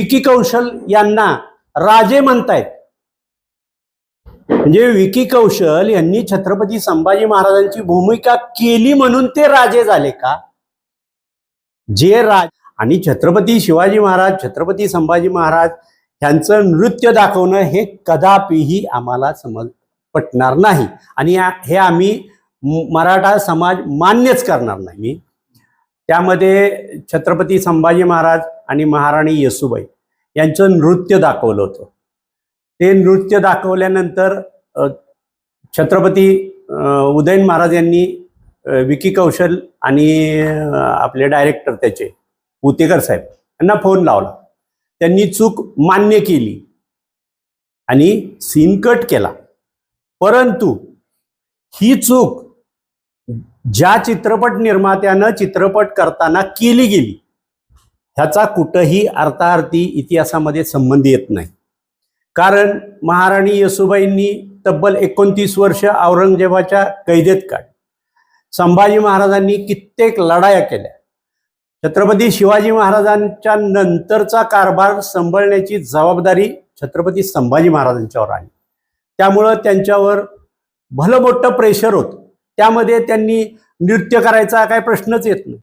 विकी कौशल यांना राजे म्हणतायत. म्हणजे विकी कौशल यांनी छत्रपती संभाजी महाराजांची भूमिका केली म्हणून ते राजे झाले का? जे राज आणि छत्रपती शिवाजी महाराज छत्रपती संभाजी महाराज यांचं नृत्य दाखवणं हे कदापिही आम्हाला समज पटणार नाही. आणि हे आम्ही मराठा समाज मान्यच करणार नाही. त्यामध्ये छत्रपती संभाजी महाराज आणि महाराणी येसुबाई यांचं नृत्य दाखवलं होतं. ते नृत्य दाखवल्यानंतर छत्रपती उदयन महाराज यांनी विकी कौशल आणि आपले डायरेक्टर त्याचे उतेकर साहेब यांना फोन लावला. त्यांनी चूक मान्य केली आणि सीन कट केला. परंतु ही चूक ज्या चित्रपट निर्मात्यानं चित्रपट करताना केली गेली ह्याचा कुठंही अर्थार्थी इतिहासामध्ये संबंध येत नाही. कारण महाराणी येसुबाईंनी तब्बल एकोणतीस वर्ष औरंगजेबाच्या कैदेत काढ संभाजी महाराजांनी कित्येक लढाया केल्या. छत्रपती शिवाजी महाराजांच्या नंतरचा कारभार सांभाळण्याची जबाबदारी छत्रपती संभाजी महाराजांच्यावर आली. त्यामुळं त्यांच्यावर भलं मोठं प्रेशर होतं. त्यामध्ये त्यांनी नृत्य करायचा काय प्रश्नच येत नाही.